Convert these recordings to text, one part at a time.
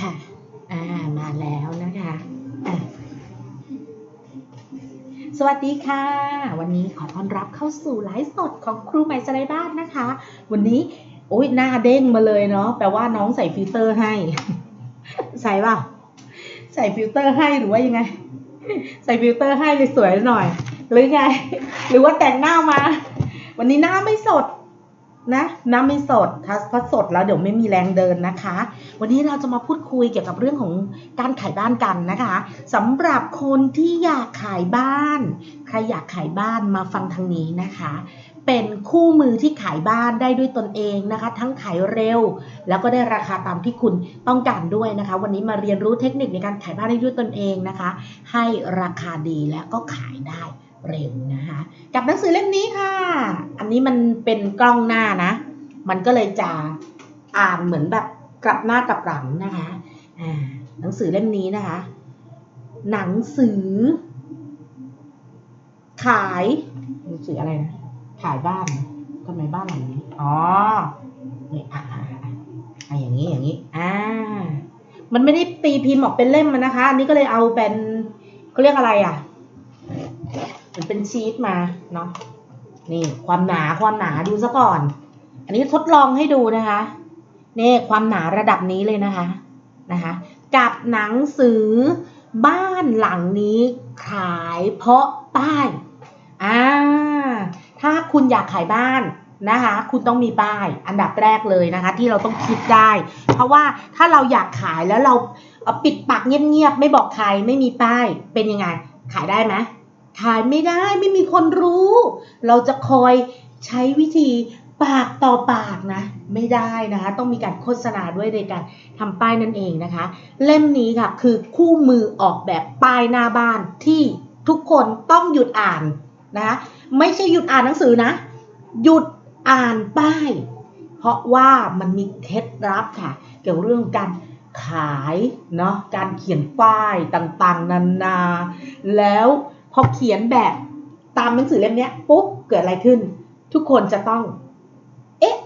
ค่ะ อ่า มาแล้วนะคะอะ สวัสดีค่ะ วันนี้ขอต้อนรับเข้าสู่ไลฟ์สดของครูใหม่สไลบ้านนะคะ วันนี้โอ้ยหน้าเด้งมาเลยเนาะแปลว่าน้องใส่ฟิลเตอร์ให้ ใส่เปล่าใส่ฟิลเตอร์ให้หรือว่ายังไง ใส่ฟิลเตอร์ให้เลยสวยหน่อย หรือไง หรือว่าแต่งหน้ามา วันนี้หน้าไม่สด นะน้าไม่สดถ้าพอสดแล้วเดี๋ยวไม่มีแรงเดินนะคะ วันนี้เราจะมาพูดคุยเกี่ยวกับเรื่องของการขายบ้านกันนะคะสำหรับคนที่อยากขายบ้าน ใครอยากขายบ้านมาฟังทางนี้นะคะ เป็นคู่มือที่ขายบ้านได้ด้วยตนเองนะคะ ทั้งขายเร็ว แล้วก็ได้ราคาตามที่คุณต้องการด้วยนะคะ วันนี้มาเรียนรู้เทคนิคในการขายบ้านได้ด้วยตนเองนะคะ ให้ราคาดีและก็ขายได้ เร็วนะคะกับหนังสือเล่มนี้ค่ะ อันนี้มันเป็นกล้องหน้านะ มันก็เลยจะอ่านเหมือนแบบกลับหน้ากลับหลังนะคะหนังสือเล่มนี้นะคะ หนังสือ ขายหนังสืออะไรนะขายบ้านทำไมบ้านหลังนี้อ๋อนี่อ่าอ่าอ่าอ่าอย่างนี้อย่างนี้อ่ามันไม่ได้ตีพิมพ์ออกเป็นเล่มมานะคะ อันนี้ก็เลยเอาเป็นเขาเรียกอะไรอะ มันเป็นชีตมาเนาะนี่ความหนาความหนาดูซะก่อน อันนี้ทดลองให้ดูนะคะนี่ความหนาระดับนี้เลยนะคะนะคะ กับหนังสือบ้านหลังนี้ขายเพราะป้ายอ่าถ้าคุณอยากขายบ้านนะคะ คุณต้องมีป้ายอันดับแรกเลยนะคะ ที่เราต้องคิดได้ เพราะว่าถ้าเราอยากขายแล้วเราเอาปิดปากเงียบๆไม่บอกใครไม่มีป้ายเป็นยังไง ขายได้ไหม ขายไม่ได้ไม่มีคนรู้ เราจะคอยใช้วิธีปากต่อปากนะ ไม่ได้นะคะ ต้องมีการโฆษณาด้วยในการทำป้ายนั่นเองนะคะ เล่มนี้ค่ะคือคู่มือออกแบบป้ายหน้าบ้านที่ทุกคนต้องหยุดอ่านนะคะไม่ใช่หยุดอ่านหนังสือนะ หยุดอ่านป้าย เพราะว่ามันมีเคล็ดลับค่ะ เกี่ยวกับเรื่องการขายเนาะการเขียนป้ายต่างๆ นานา แล้ว พอเขียนแบบตามหนังสือเล่มนี้ปุ๊บเกิดอะไรขึ้น ทุกคนจะต้อง เอ๊ะ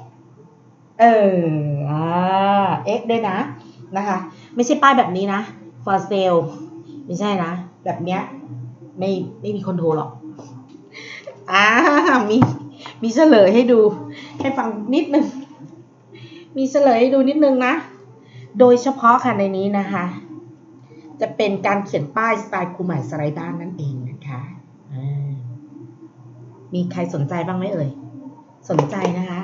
เอออ่าเอ๊ะด้วยนะนะคะ ไม่ใช่ป้ายแบบนี้นะ for sale ไม่ใช่นะ แบบเนี้ยไม่ไม่มีคนโทรหรอกอ่ามีมีเฉลยให้ดู ให้ฟังนิดนึง มีเฉลยให้ดูนิดนึงนะ โดยเฉพาะค่ะในนี้นะคะ จะเป็นการเขียนป้ายสไตล์ครูใหม่สไลด์บ้านนั่นเอง มีใครสนใจบ้างไหมเอ่ย สนใจนะคะ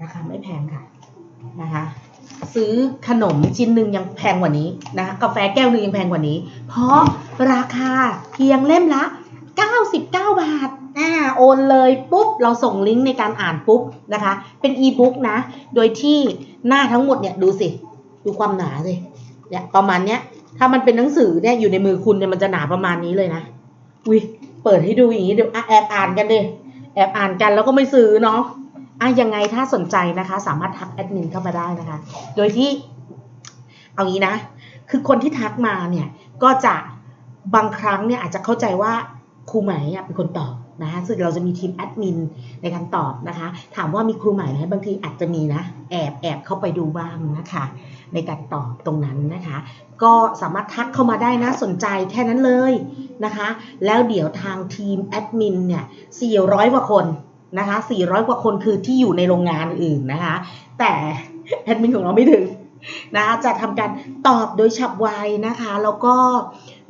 ราคาไม่แพงค่ะนะคะซื้อขนมชิ้นหนึ่งยังแพงกว่านี้นะคะกาแฟแก้วหนึ่งยังแพงกว่านี้ เพราะราคาเพียงเล่มละ 99 บาทอ่าโอนเลยปุ๊บ เราส่งลิงก์ในการอ่านปุ๊บนะคะ เป็นอีบุ๊กนะ โดยที่หน้าทั้งหมดเนี่ยดูสิ ดูความหนาสิเนี่ยประมาณเนี้ย ถ้ามันเป็นหนังสือเนี่ยอยู่ในมือคุณเนี่ยมันจะหนาประมาณนี้เลยนะอุ้ย เปิดให้ดูอย่างนี้เดี๋ยวแอบอ่านกันดิแอบอ่านกันแล้วก็ไม่ซื้อเนาะอะยังไงถ้าสนใจนะคะ สามารถทักแอดมินเข้ามาได้นะคะ โดยที่เอางี้นะ คือคนที่ทักมาเนี่ยก็จะบางครั้งเนี่ยอาจจะเข้าใจว่าครูไหม่เป็นคนตอบ นะคะซึ่งเราจะมีทีมแอดมินในการตอบนะคะ ถามว่ามีครูใหม่ไหมบางทีอาจจะมีนะ แอบแอบเข้าไปดูบ้างนะคะ ในการตอบตรงนั้นนะคะ ก็สามารถทักเข้ามาได้นะสนใจแค่นั้นเลยนะคะ แล้วเดี๋ยวทางทีมแอดมินเนี่ย 400 กว่าคนนะคะ 400 กว่าคนคือที่อยู่ในโรงงานอื่นนะคะ แต่แอดมินของเราไม่ถึงนะคะจะทำการตอบโดยฉับไวนะคะ แล้วก็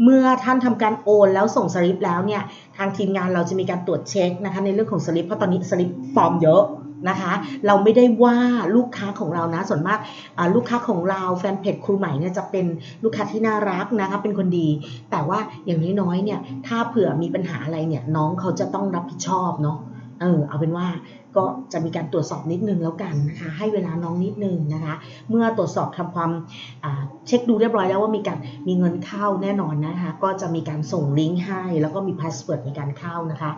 เมื่อท่านทำการโอนแล้วส่งสลิปแล้วเนี่ยทางทีมงานเราจะมีการตรวจเช็คนะคะในเรื่องของสลิปเพราะตอนนี้สลิปปลอมเยอะนะคะเราไม่ได้ว่าลูกค้าของเรานะส่วนมากลูกค้าของเราแฟนเพจครูใหม่เนี่ยจะเป็นลูกค้าที่น่ารักนะคะเป็นคนดี แต่ว่าอย่างน้อยๆเนี่ยถ้าเผื่อมีปัญหาอะไรเนี่ยน้องเขาจะต้องรับผิดชอบเนาะ เออเอาเป็นว่าก็จะมีการตรวจสอบนิดนึงแล้วกันนะคะให้เวลาน้องนิดนึงนะคะ เมื่อตรวจสอบทำความเช็คดูเรียบร้อยแล้วว่ามีการมีเงินเข้าแน่นอนนะคะก็จะมีการส่งลิงก์ให้ แล้วก็มีพาสเวิร์ดในการเข้านะคะ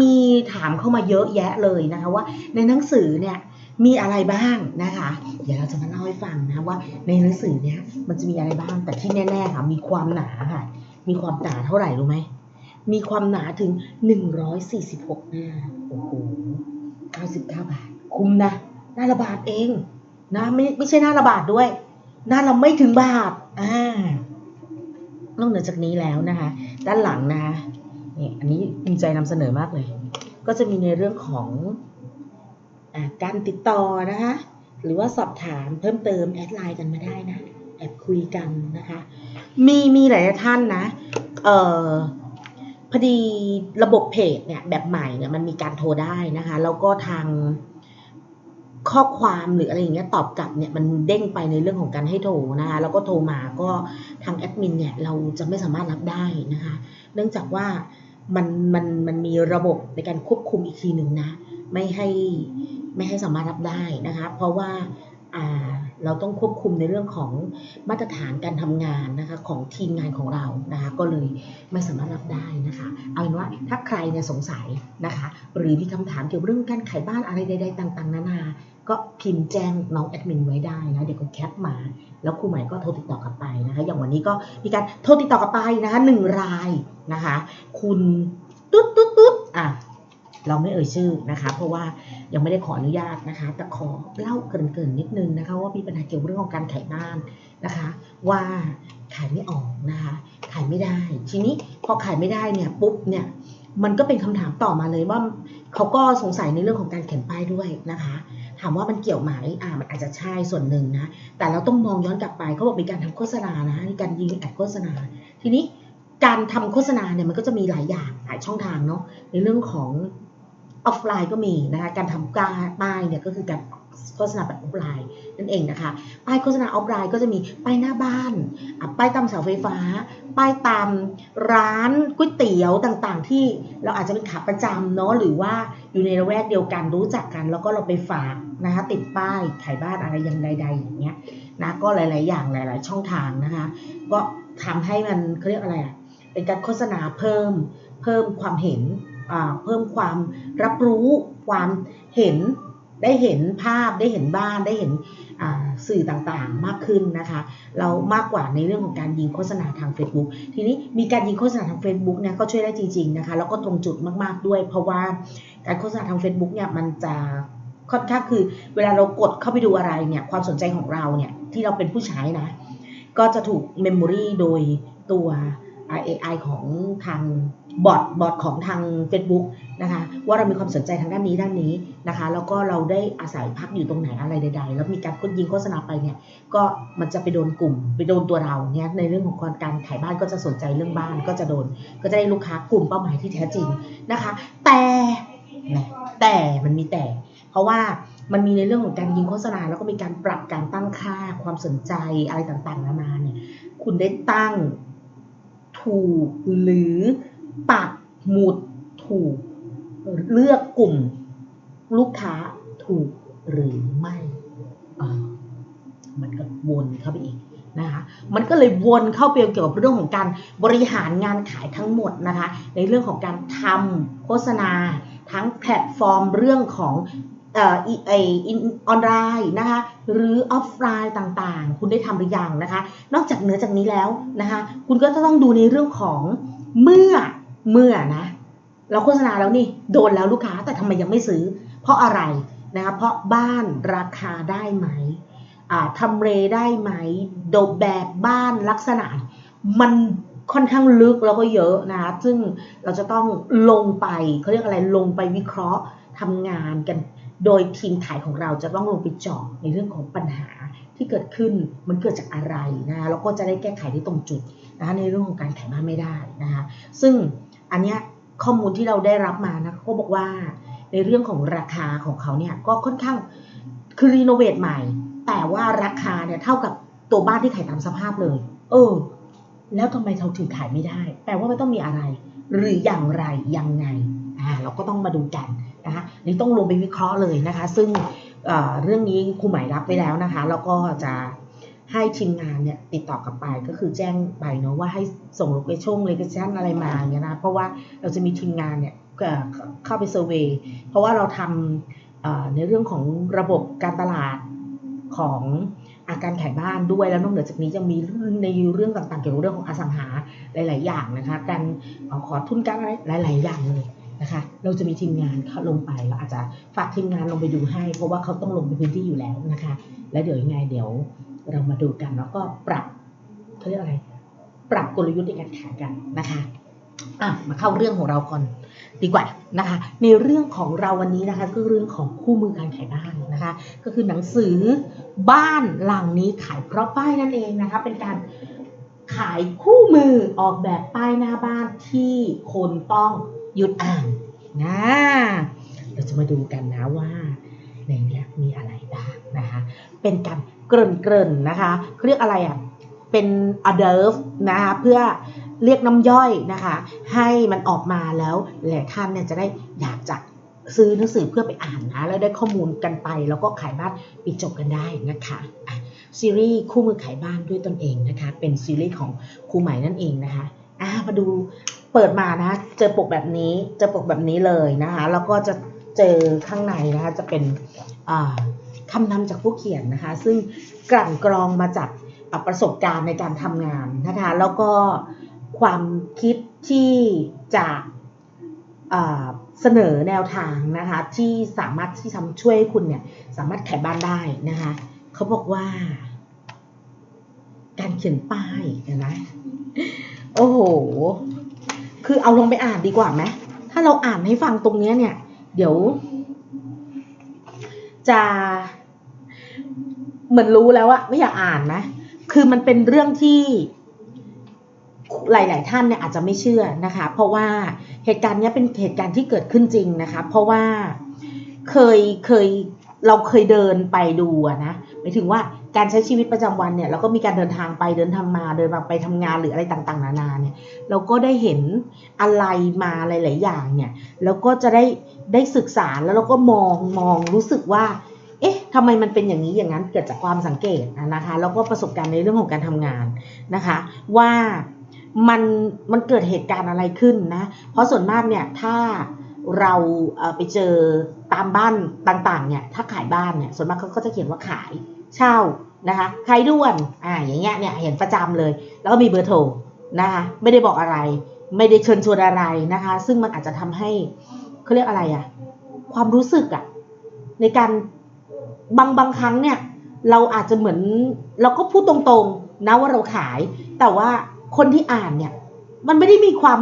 มีถามเข้ามาเยอะแยะเลยนะคะว่าในหนังสือเนี่ยมีอะไรบ้างนะคะ เดี๋ยวเราจะมาเล่าให้ฟังนะว่าในหนังสือเนี่ยมันจะมีอะไรบ้างแต่ที่แน่ๆค่ะมีความหนาค่ะมีความหนาเท่าไหร่รู้ไหม มีความหนาถึง 146 หน้า โอ้โห 99 บาท คุ้มนะ หน้าละบาทเองนะไม่ไม่ใช่หน้าละบาทด้วย หน้าเราไม่ถึงบาท อ่านอกเหนือจากนี้แล้วนะคะ ด้านหลังนะนี่อันนี้ภูมิใจนำเสนอมากเลย ก็จะมีในเรื่องของอการติดต่อนะคะ หรือว่าสอบถามเพิ่มเติมแอดไลน์กันมาได้นะ แอบคุยกันนะคะ มีมีหลายท่านนะ เอ่อ พอดีระบบเพจเนี่ยแบบใหม่เนี่ยมันมีการโทรได้นะคะ แล้วก็ทางข้อความหรืออะไรอย่างเงี้ยตอบกลับเนี่ยมันเด้งไปในเรื่องของการให้โทรนะคะแล้วก็โทรมาก็ทางแอดมินเนี่ยเราจะไม่สามารถรับได้นะคะเนื่องจากว่ามันมันมันมีระบบในการควบคุมอีกทีหนึ่งนะ ไม่ให้ไม่ให้สามารถรับได้นะคะ เพราะว่า เราต้องควบคุมในเรื่องของมาตรฐานการทำงานนะคะของทีมงานของเรานะคะก็เลยไม่สามารถรับได้นะคะเอาเป็นว่าถ้าใครเนี่ยสงสัยนะคะหรือมีคำถามเกี่ยวกับเรื่องการขายบ้านอะไรใดๆต่างๆ นานา ก็พิมพ์แจ้งน้องแอดมินไว้ได้นะเดี๋ยวก็แคปมา แล้วครูใหม่ก็โทรติดต่อกลับไปนะคะอย่างวันนี้ก็มีการโทรติดต่อกลับไปนะคะหนึ่งรายนะคะคุณตุ๊ดตุ๊ดตุ๊ดอะ เราไม่เอ่ยชื่อนะคะ เพราะว่ายังไม่ได้ขออนุญาตนะคะ แต่ขอเล่าเกินๆนิดนึงนะคะว่ามีปัญหาเกี่ยวกับเรื่องของการขายบ้านนะคะ ว่าขายไม่ออกนะคะ ขายไม่ได้ ทีนี้พอขายไม่ได้เนี่ยปุ๊บเนี่ยมันก็เป็นคำถามต่อมาเลยว่าเขาก็สงสัยในเรื่องของการเขียนป้ายด้วยนะคะ ถามว่ามันเกี่ยวไหมอ่ามันอาจจะใช่ส่วนหนึ่งนะ แต่เราต้องมองย้อนกลับไปเขาบอกมีการทำโฆษณานะมีการยิงแอดโฆษณา ทีนี้การทำโฆษณาเนี่ยมันก็จะมีหลายอย่างหลายช่องทางเนาะในเรื่องของ ออฟไลน์ก็มีนะคะ การทำการป้ายเนี่ยก็คือการโฆษณาแบบออฟไลน์นั่นเองนะคะ ป้ายโฆษณาออฟไลน์ก็จะมีป้ายหน้าบ้าน ป้ายตามเสาไฟฟ้า ป้ายตามร้านก๋วยเตี๋ยวต่างๆ ที่เราอาจจะเป็นขาประจำเนาะหรือว่าอยู่ในระแวกเดียวกันรู้จักกัน แล้วก็เราไปฝากนะคะติดป้ายขายบ้านอะไรอย่างใดๆอย่างเงี้ยนะก็หลาย ๆ อย่างหลาย ๆ ช่องทางนะคะ ก็ทำให้มันเขาเรียกอะไรอะเป็นการโฆษณาเพิ่มเพิ่มความเห็น เพิ่มความรับรู้ความเห็นได้เห็นภาพได้เห็นบ้านได้เห็นสื่อต่างๆมากขึ้นนะคะ เรามากกว่าในเรื่องของการยิงโฆษณาทาง Facebook ทีนี้มีการยิงโฆษณาทาง Facebook เนี่ยก็ช่วยได้จริงๆนะคะแล้วก็ตรงจุดมากๆด้วย เพราะว่าการโฆษณาทาง Facebook เนี่ยมันจะค่อนข้างคือเวลาเรากดเข้าไปดูอะไรเนี่ยความสนใจของเราเนี่ยที่เราเป็นผู้ใช้นะ ก็จะถูกเมมโมรีโดยตัว AI ของทางบอทบอทของทาง Facebook นะคะว่าเรามีความสนใจทางด้านนี้ด้านนี้นะคะ แล้วก็เราได้อาศัยพักอยู่ตรงไหนอะไรใด ๆ แล้วมีการกดยิงโฆษณาไปเนี่ยก็มันจะไปโดนกลุ่ม ไปโดนตัวเราเนี่ยในเรื่องของการขายบ้านก็จะสนใจเรื่องบ้านก็จะโดน ก็จะได้ลูกค้ากลุ่มเป้าหมายที่แท้จริงนะคะ แต่แต่มันมีแต่ เพราะว่ามันมีในเรื่องของการยิงโฆษณาแล้วก็มีการปรับการตั้งค่าความสนใจอะไรต่างๆนานาเนี่ยคุณได้ตั้ง ถูกหรือปักหมุดถูก เลือกกลุ่มลูกค้าถูกหรือไม่มันก็วนเข้าไปอีกนะคะ มันก็เลยวนเข้าไปเกี่ยวกับเรื่องของการบริหารงานขายทั้งหมดนะคะ ในเรื่องของการทำโฆษณาทั้งแพลตฟอร์มเรื่องของ อ่อไอออนไลน์นะคะหรือออฟไลน์ต่างๆ คุณได้ทำหรือยังนะคะ นอกจากเนื้อจากนี้แล้วนะคะ คุณก็จะต้องดูในเรื่องของเมื่อเมื่อนะเราโฆษณาแล้วนี่โดนแล้วลูกค้าแต่ทำไมยังไม่ซื้อ เพราะอะไรนะคะเพราะบ้านราคาได้ไหมทำเลได้ไหมโดแบบบ้านลักษณะ มันค่อนข้างลึกแล้วก็เยอะนะซึ่งเราจะต้องลงไปเขาเรียกอะไรลงไปวิเคราะห์ทำงานกัน โดยทีมขายของเราจะต้องลงไปเจาะในเรื่องของปัญหาที่เกิดขึ้นมันเกิดจากอะไรนะแล้วก็จะได้แก้ไขที่ตรงจุดนะคะในเรื่องของการขายบ้านไม่ได้นะคะซึ่งอันเนี้ยข้อมูลที่เราได้รับมานะเขาบอกว่าในเรื่องของราคาของเขาเนี่ยก็ค่อนข้างคือรีโนเวทใหม่ แต่ว่าราคาเนี่ยเท่ากับตัวบ้านที่ขายตามสภาพเลย เออ แล้วทำไมเขาถึงขายไม่ได้ แปลว่ามันต้องมีอะไร หรืออย่างไรยังไงอ่าเราก็ต้องมาดูกัน นะคะนี่ต้องลงไปวิเคราะห์เลยนะคะ ซึ่งเเรื่องนี้ครูใหม่รับไว้แล้วนะคะ แล้วก็จะให้ทีมงานเนี่ยติดต่อกลับไปก็คือแจ้งไปเนาะว่าให้ส่งโลเคชั่นโลเคชั่นอะไรมาเงี้ยนะเพราะว่าเราจะมีทีมงานเนี่ยเข้าไปเซอร์เวยเพราะว่าเราทำในเรื่องของระบบการตลาดของอาการขายบ้านด้วยแล้วนอกเหนือจากนี้ยังมีในเรื่องต่างๆเกี่ยวกับเรื่องของอสังหาหลาย ๆ อย่างนะคะการขอทุนการอะไรหลาย ๆ อย่างเลย นะคะ เราจะมีทีมงานเข้าลงไปเราอาจจะฝากทีมงานลงไปดูให้ เพราะว่าเขาต้องลงไปพื้นที่อยู่แล้วนะคะ แล้วเดี๋ยวยังไงเดี๋ยวเรามาดูกันแล้วก็ปรับเขาเรียกอะไร ปรับกลยุทธ์ในการขายกันนะคะอะมาเข้าเรื่องของเราก่อนดีกว่านะคะ ในเรื่องของเราวันนี้นะคะก็เรื่องของคู่มือการขายบ้านนะคะ ก็คือหนังสือบ้านหลังนี้ขายเพราะป้ายนั่นเองนะคะ เป็นการขายคู่มือออกแบบป้ายหน้าบ้านที่คนต้อง หยุดอ่านนะเราจะมาดูกันนะว่าในนี้มีอะไรบ้างนะคะ เป็นการเกริ่นๆนะคะเขาเรียกอะไรอะ เป็น a d e r v นะคะเพื่อเรียกน้ำย่อยนะคะ ให้มันออกมาแล้วหลายท่านเนี่ยจะได้อยากจะซื้อหนังสือเพื่อไปอ่านนะ แล้วได้ข้อมูลกันไป แล้วก็ขายบ้านปิดจบกันได้นะคะะซีรีส์คู่มือขายบ้านด้วยตนเองนะคะ เป็นซีรีส์ของครูใหม่นั่นเองนะคะอะมาดู เปิดมานะเจอปกแบบนี้เจอปกแบบนี้เลยนะคะแล้วก็จะเจอข้างในนะคะจะเป็นคำนำจากผู้เขียนนะคะ ซึ่งกลั่นกรองมาจากประสบการณ์ในการทำงานนะคะ แล้วก็ความคิดที่จะเสนอแนวทางนะคะ ที่สามารถที่ทำช่วยให้คุณเนี่ยสามารถขายบ้านได้นะคะเขาบอกว่า การเขียนป้ายเห็นไหมโอ้โห คือเอาลงไปอ่านดีกว่าไหมถ้าเราอ่านให้ฟังตรงเนี้ยเนี่ย เดี๋ยว จะเหมือนรู้แล้วอะไม่อยากอ่านนะ คือมันเป็นเรื่องที่หลาย ๆ ท่านเนี่ยอาจจะไม่เชื่อนะคะ เพราะว่าเหตุการณ์นี้เป็นเหตุการณ์ที่เกิดขึ้นจริงนะคะ เพราะว่าเคยเคยเราเคยเดินไปดูอะนะหมายถึงว่า การใช้ชีวิตประจำวันเนี่ยเราก็มีการเดินทางไปเดินทางมาเดินมาไปทำงานหรืออะไรต่างๆ นานาเนี่ยเราก็ได้เห็นอะไรมาหลาย ๆ อย่างเนี่ยแล้วก็จะได้ได้ศึกษาแล้วเราก็มองมองรู้สึกว่า เอ๊ะทำไมมันเป็นอย่างนี้อย่างนั้นเกิดจากความสังเกตนะคะแล้วก็ประสบการณ์ในเรื่องของการทำงานนะคะ ว่ามันมันเกิดเหตุการณ์อะไรขึ้นนะเพราะส่วนมากเนี่ยถ้าเราไปเจอตามบ้านต่างๆเนี่ยถ้าขายบ้านเนี่ยส่วนมากเขาก็จะเขียนว่าขาย เช่านะคะขายด่วนอ่าอย่างเงี้ยเนี่ยเห็นประจำเลย แล้วก็มีเบอร์โทรนะคะไม่ได้บอกอะไร ไม่ได้เชิญชวนอะไรนะคะ ซึ่งมันอาจจะทำให้เขาเรียกอะไรอะความรู้สึกอะในการบางบางครั้งเนี่ย เราอาจจะเหมือนเราก็พูดตรงๆนะว่าเราขาย แต่ว่าคนที่อ่านเนี่ย มันไม่ได้มีความ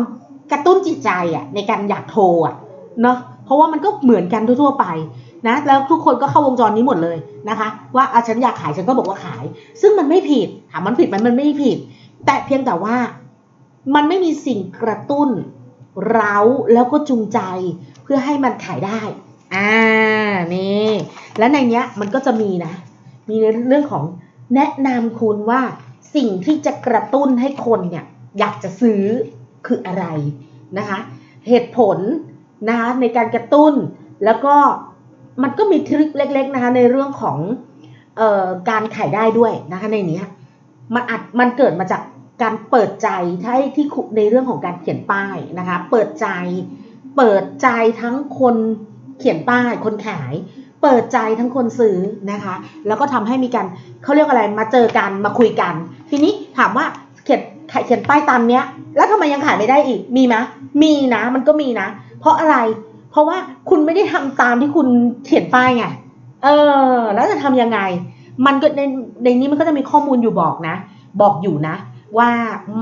กระตุ้นจิตใจอะในการอยากโทรอะเนาะเพราะว่ามันก็เหมือนกันทั่วๆไป นะแล้วทุกคนก็เข้าวงจรนี้หมดเลยนะคะ ว่าอะฉันอยากขายฉันก็บอกว่าขาย ซึ่งมันไม่ผิดถามมันผิดไหมันมันไม่ผิด แต่เพียงแต่ว่ามันไม่มีสิ่งกระตุ้น เร้าแล้วก็จูงใจเพื่อให้มันขายได้อ่านี่และในเนี้ยมันก็จะมีนะ มีในเรื่องของแนะนำคุณว่าสิ่งที่จะกระตุ้นให้คนเนี่ยอยากจะซื้อคืออะไรนะคะ เหตุผลนะคะในการกระตุ้นแล้วก็ มันก็มีทริคเล็ก ๆนะคะ ในเรื่องของออการขายได้ด้วยนะคะ ในนี้มันอาจมันเกิดมาจากการเปิดใจที่ที่ในเรื่องของการเขียนป้ายนะคะ เปิดใจ เปิดใจทั้งคนเขียนป้ายคนขาย เปิดใจทั้งคนซื้อนะคะ แล้วก็ทำให้มีการเขาเรียกอะไรมาเจอกันมาคุยกัน ทีนี้ถามว่าเขียนเขียนป้ายตามเนี้ย แล้วทำไมยังขายไม่ได้อีกมีไหมมีนะมันก็มีนะ เพราะอะไร เพราะว่าคุณไม่ได้ทำตามที่คุณเขียนป้ายไง เออ แล้วจะทำยังไง มันก็ในในนี้มันก็จะมีข้อมูลอยู่บอกนะ บอกอยู่นะ ว่า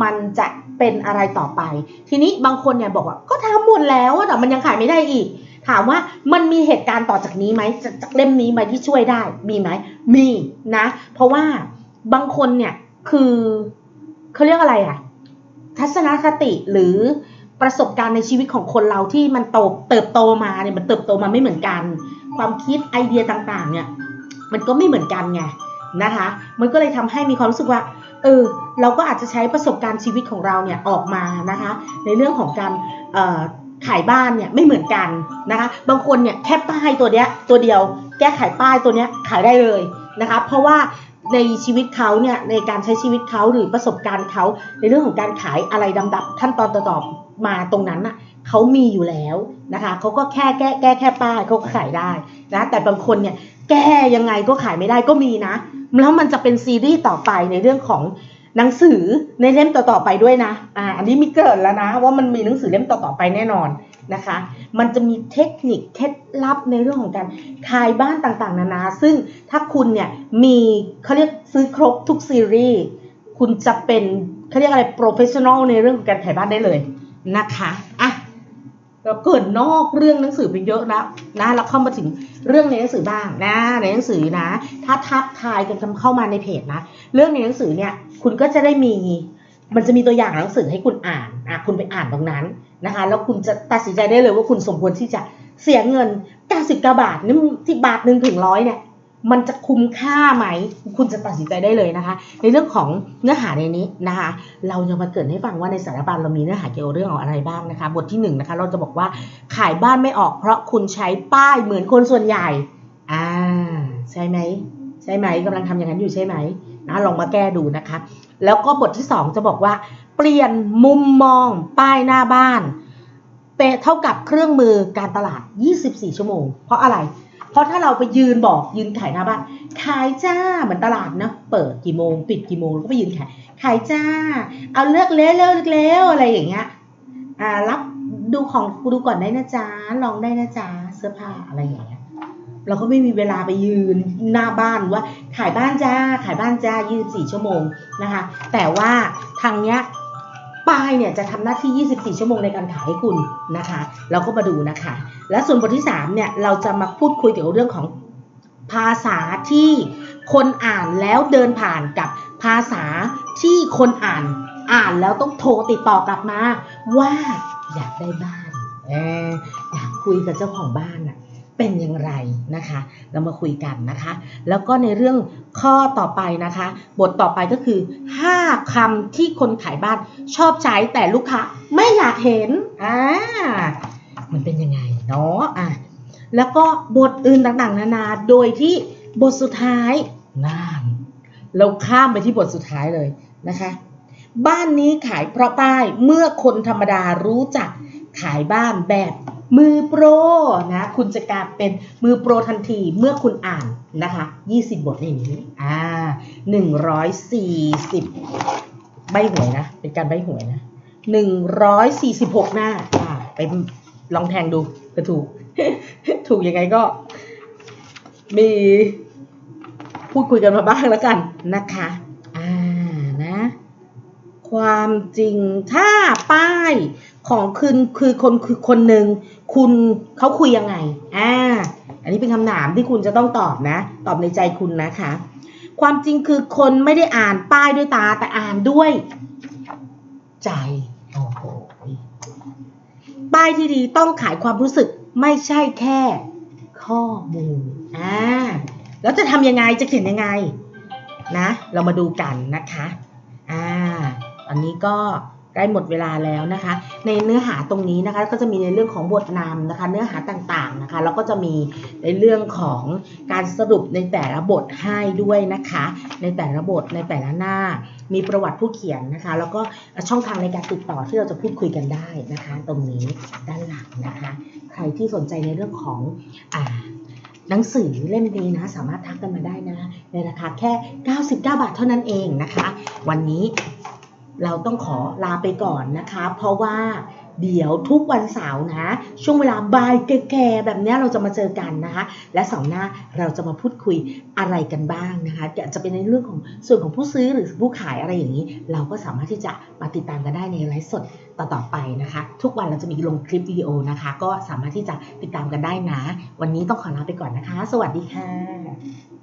มันจะเป็นอะไรต่อไป ทีนี้บางคนเนี่ยบอกว่าก็ทำหมดแล้วแต่มันยังขายไม่ได้อีก ถามว่ามันมีเหตุการณ์ต่อจากนี้ไหมจากจากเล่มนี้ไหมที่ช่วยได้ มีไหม มีนะ เพราะว่าบางคนเนี่ยคือเขาเรียกอะไรอะทัศนคติหรือ ประสบการณ์ในชีวิตของคนเราที่มันโตเติบโตมาเนี่ยมันเติบโตมาไม่เหมือนกัน ความคิดไอเดียต่างๆ เนี่ย มันก็ไม่เหมือนกันไงนะคะ มันก็เลยทำให้มีความรู้สึกว่า เออ เราก็อาจจะใช้ประสบการณ์ชีวิตของเราเนี่ยออกมานะคะ ในเรื่องของการขายบ้านเนี่ยไม่เหมือนกันนะคะ บางคนเนี่ยแค่ป้ายตัวเนี้ยตัวเดียว แก้ไขป้ายตัวเนี้ยขายได้เลยนะคะ เพราะว่า ในชีวิตเขาเนี่ยในการใช้ชีวิตเขาหรือประสบการณ์เขาในเรื่องของการขายอะไรดำดับขั้นตอนต่อๆมาตรงนั้นน่ะเขามีอยู่แล้วนะคะเขาก็แค่แก้แก้แค่ป้ายเขาก็ขายได้นะแต่บางคนเนี่ยแก้ยังไงก็ขายไม่ได้ก็มีนะ แล้วมันจะเป็นซีรีส์ต่อไปในเรื่องของหนังสือในเล่มต่อๆไปด้วยนะอ่าอันนี้มีเกิดแล้วนะว่ามันมีหนังสือเล่มต่อๆไปแน่นอน นะคะ มันจะมีเทคนิคเคล็ดลับในเรื่องของการขายบ้านต่างๆ นานา ซึ่งถ้าคุณเนี่ยมีเขาเรียกซื้อครบทุกซีรีส์คุณจะเป็นเขาเรียกอะไรโปรเฟชชั่นอลในเรื่องของการขายบ้านได้เลยนะคะอะเราเกิดนอกเรื่องหนังสือไปเยอะแล้วนะเราเข้ามาถึงเรื่องในหนังสือบ้างนะในหนังสือนะ ถ้าทักทายกันเข้ามาในเพจนะ เรื่องในหนังสือเนี่ยคุณก็จะได้มี มันจะมีตัวอย่างหนังสือให้คุณอ่านอะคุณไปอ่านตรงนั้นนะคะ แล้วคุณจะตัดสินใจได้เลยว่าคุณสมควรที่จะเสียเงิน99บาทนี่ที่บาทหนึ่งถึงร้อยเนี่ยมันจะคุ้มค่าไหม คุณจะตัดสินใจได้เลยนะคะ ในเรื่องของเนื้อหาในนี้นะคะ เราจะมาเกิดให้ฟังว่าในสารบัญเรามีเนื้อหาเกี่ยวกับเรื่องของอะไรบ้างนะคะ บทที่หนึ่งนะคะ เราจะบอกว่าขายบ้านไม่ออกเพราะคุณใช้ป้ายเหมือนคนส่วนใหญ่ อ่า ใช่ไหม ใช่ไหมกำลังทำอย่างนั้นอยู่ใช่ไหมนะลองมาแก้ดูนะคะ แล้วก็บทที่ 2 จะบอกว่า เปลี่ยนมุมมองป้ายหน้าบ้านเปเท่ากับเครื่องมือการตลาด 24 ชั่วโมง เพราะอะไร เพราะถ้าเราไปยืนบอกยืนขายหน้าบ้าน ขายจ้าเหมือนตลาดนะ เปิดกี่โมง ปิดกี่โมงแล้วก็ไปยืนขาย ขายจ้า เอาเลือกเร็วเร็วเร็วอะไรอย่างเงี้ย อ่ารับดูของดูก่อนได้นะจ๊ะลองได้นะจ๊ะเสื้อผ้าอะไรอย่างเงี้ย เราก็ไม่มีเวลาไปยืนหน้าบ้านว่าขายบ้านจ้าขายบ้านจ้า 24 ชั่วโมงนะคะ แต่ว่าทางเนี้ยป้ายเนี่ยจะทำหน้าที่ 24 ชั่วโมงในการขายให้คุณนะคะ เราก็มาดูนะคะ และส่วนบทที่ 3 เนี่ย เราจะมาพูดคุยเกี่ยวกับเรื่องของภาษาที่คนอ่านแล้วเดินผ่านกับภาษาที่คนอ่านอ่านแล้วต้องโทรติดต่อกลับมา ว่าอยากได้บ้านเอออยากคุยกับเจ้าของบ้านอะ เป็นอย่างไรนะคะ เรามาคุยกันนะคะ แล้วก็ในเรื่องข้อต่อไปนะคะ บทต่อไปก็คือ 5คำที่คนขายบ้านชอบใช้แต่ลูกค้าไม่อยากเห็นอ่ามันเป็นยังไงเนาะอะแล้วก็บทอื่นต่างๆ นานา โดยที่บทสุดท้ายน่านเราข้ามไปที่บทสุดท้ายเลยนะคะ บ้านนี้ขายเพราะป้ายเมื่อคนธรรมดารู้จักขายบ้านแบบมือโปร คุณจะกลายเป็นมือโปรทันทีเมื่อคุณอ่านนะคะ20 บทในนี้อ่า140 ใบหวยนะ เป็นการใบหวยนะ 146 หน้าอ่าไปลองแทงดูจะถูก ถูกยังไงก็มีพูดคุยกันมาบ้างแล้วกันนะคะอ่านะ ความจริงถ้าป้ายของคุณคือคนคือคนหนึ่ง คุณเขาคุยยังไง อ่า อันนี้เป็นคำถามที่คุณจะต้องตอบนะ ตอบในใจคุณนะคะ ความจริงคือคนไม่ได้อ่านป้ายด้วยตาแต่อ่านด้วย ใจ โอ้โห ป้ายที่ดีต้องขายความรู้สึกไม่ใช่แค่ข้อมูล อ่า แล้วจะทำยังไง จะเขียนยังไง นะ เรามาดูกันนะคะ อ่าตอนนี้ก็ ใกล้หมดเวลาแล้วนะคะ ในเนื้อหาตรงนี้นะคะก็จะมีในเรื่องของบทนำนะคะ เนื้อหาต่างๆนะคะแล้วก็จะมีในเรื่องของการสรุปในแต่ละบทให้ด้วยนะคะ ในแต่ละบทในแต่ละหน้า มีประวัติผู้เขียนนะคะ แล้วก็ช่องทางในการติดต่อที่เราจะพูดคุยกันได้นะคะ ตรงนี้ด้านหลังนะคะ ใครที่สนใจในเรื่องของอ่าหนังสือเล่มนี้นะสามารถทักกันมาได้นะในราคาแค่ 99 บาทเท่านั้นเองนะคะ วันนี้ เราต้องขอลาไปก่อนนะคะ เพราะว่าเดี๋ยวทุกวันเสาร์นะ ช่วงเวลาบ่ายแก่ๆแบบนี้เราจะมาเจอกันนะคะ และเสาร์หน้าเราจะมาพูดคุยอะไรกันบ้างนะคะจะเป็นในเรื่องของส่วนของผู้ซื้อหรือผู้ขายอะไรอย่างนี้ เราก็สามารถที่จะมาติดตามกันได้ในไลฟ์สดต่อๆไปนะคะ ทุกวันเราจะมีลงคลิปวิดีโอนะคะ ก็สามารถที่จะติดตามกันได้นะ วันนี้ต้องขอลาไปก่อนนะคะ สวัสดีค่ะ